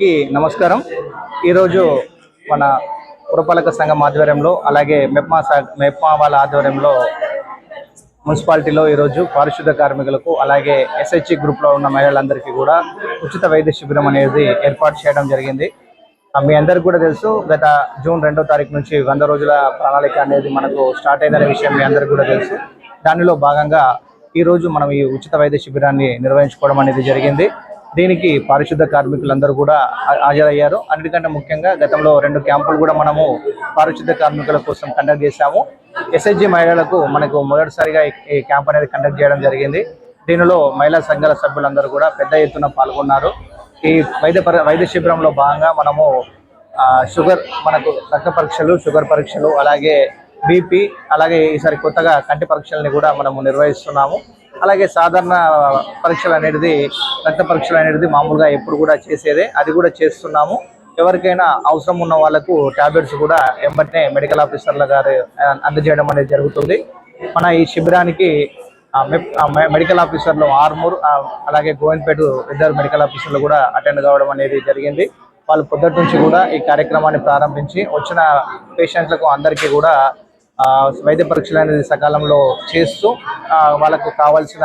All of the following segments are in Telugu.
కి నమస్కారం. ఈరోజు మన పురపాలక సంఘం ఆధ్వర్యంలో అలాగే మెప్మా సా- మెప్మా వాళ్ళ ఆధ్వర్యంలో మున్సిపాలిటీలో ఈరోజు పారిశుద్ధ కార్మికులకు అలాగే ఎస్హెచ్ఈ గ్రూప్లో ఉన్న మహిళలందరికీ కూడా ఉచిత వైద్య శిబిరం అనేది ఏర్పాటు చేయడం జరిగింది. మీ అందరికీ కూడా తెలుసు గత జూన్ రెండో తారీఖు నుంచి వంద రోజుల ప్రణాళిక అనేది మనకు స్టార్ట్ అయిందనే విషయం మీ అందరికీ కూడా తెలుసు. దానిలో భాగంగా ఈ రోజు మనం ఈ ఉచిత వైద్య శిబిరాన్ని నిర్వహించుకోవడం అనేది జరిగింది. దీనికి పారిశుద్ధ కార్మికులందరూ కూడా హాజరయ్యారు. అన్నిటికంటే ముఖ్యంగా గతంలో రెండు క్యాంపులు కూడా మనము పారిశుద్ధ కార్మికుల కోసం కండక్ట్ చేశాము. ఎస్హెచ్జి మహిళలకు మనకు మొదటిసారిగా ఈ- క్యాంప్ అనేది కండక్ట్ చేయడం జరిగింది. దీనిలో మహిళా సంఘాల సభ్యులందరూ కూడా పెద్ద ఎత్తున పాల్గొన్నారు. ఈ వైద్య పరి- వైద్య శిబిరంలో భాగంగా మనము షుగర్ మనకు రక్త పరీక్షలు షుగర్ పరీక్షలు అలాగే బీపీ అలాగే ఈసారి కొత్తగా కంటి పరీక్షల్ని కూడా మనము నిర్వహిస్తున్నాము. అలాగే సాధారణ పరీక్షలు అనేది రక్త పరీక్షలు అనేది మామూలుగా ఎప్పుడు కూడా చేసేదే. అది కూడా చేస్తున్నాము. ఎవరికైనా అవసరం ఉన్న వాళ్ళకు టాబ్లెట్స్ కూడా వెంబటనే మెడికల్ ఆఫీసర్ల గారు అందజేయడం అనేది జరుగుతుంది. మన ఈ శిబిరానికి మెడికల్ ఆఫీసర్లు ఆర్మూర్ అలాగే గోవిందపేట ఇద్దరు మెడికల్ ఆఫీసర్లు కూడా అటెండ్ కావడం అనేది జరిగింది. వాళ్ళు పొద్దుటి నుంచి కూడా ఈ కార్యక్రమాన్ని ప్రారంభించి వచ్చిన పేషెంట్లకు అందరికీ కూడా వైద్య పరీక్షలు అనేది సకాలంలో చేస్తూ వాళ్ళకు కావాల్సిన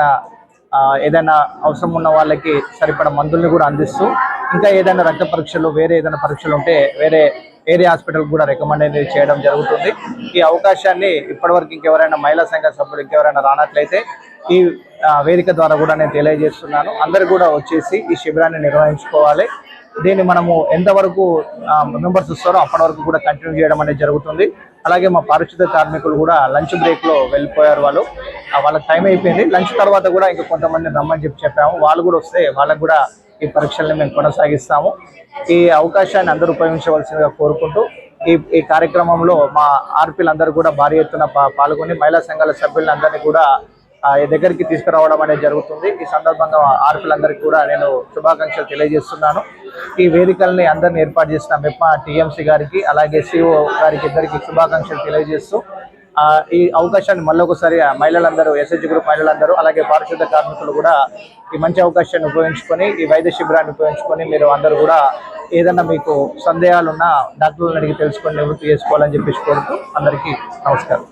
ఆ, ఏదైనా అవసరం ఉన్న వాళ్ళకి సరిపడ మందుల్ని కూడా అందిస్తూ ఇంకా ఏదైనా రక్త పరీక్షలు వేరే ఏదైనా పరీక్షలు ఉంటే వేరే ఏరియా హాస్పిటల్ కూడా రికమెండ్ అనేది చేయడం జరుగుతుంది. ఈ అవకాశాన్ని ఇప్పటివరకు ఇంకెవరైనా మహిళా సంఘ సభ్యులు ఇంకెవరైనా రానట్లయితే ఈ వేదిక ద్వారా కూడా నేను తెలియజేస్తున్నాను. అందరు కూడా వచ్చేసి ఈ శిబిరాన్ని నిర్వహించుకోవాలి. దీన్ని మనము ఎంతవరకు మెంబర్స్ వస్తారో అప్పటి వరకు కూడా కంటిన్యూ చేయడం అనేది జరుగుతుంది. అలాగే మా పారిశుద్ధ కార్మికులు కూడా లంచ్ బ్రేక్లో వెళ్ళిపోయారు వాళ్ళు. వాళ్ళకి టైం అయిపోయింది. లంచ్ తర్వాత కూడా ఇంకా కొంతమంది రమ్మని చెప్పి చెప్పాము. వాళ్ళు కూడా వస్తే వాళ్ళకు కూడా ఈ పరీక్షల్ని మేము కొనసాగిస్తాము. ఈ అవకాశాన్ని అందరూ ఉపయోగించవలసిందిగా కోరుకుంటూ ఈ ఈ కార్యక్రమంలో మా ఆర్పీలందరూ కూడా భారీ ఎత్తున పాల్గొని మహిళా సంఘాల సభ్యులందరినీ కూడా దగ్గరికి తీసుకురావడం అనేది జరుగుతుంది. ఈ సందర్భంగా ఆర్పీలందరికీ కూడా నేను శుభాకాంక్షలు తెలియజేస్తున్నాను. ఈ వేదికల్ని అందరిని ఏర్పాటు చేసిన మెప్ప టీఎంసీ గారికి అలాగే సిఓ గారికి ఇద్దరికి శుభాకాంక్షలు తెలియజేస్తూ ఆ, ఈ అవకాశాన్ని మళ్ళొకసారి ఒకసారి మహిళలందరూ ఎస్హెచ్ గ్రూప్ మహిళలందరూ అలాగే పారిశుద్ధ కార్మికులు కూడా ఈ మంచి అవకాశాన్ని ఉపయోగించుకొని ఈ వైద్య శిబిరాన్ని ఉపయోగించుకొని మీరు అందరూ కూడా ఏదన్నా మీకు సందేహాలున్నా డాక్టర్లను అడిగి తెలుసుకొని నివృత్తి చేసుకోవాలని చెప్పేసి కోరుతూ అందరికీ నమస్కారం.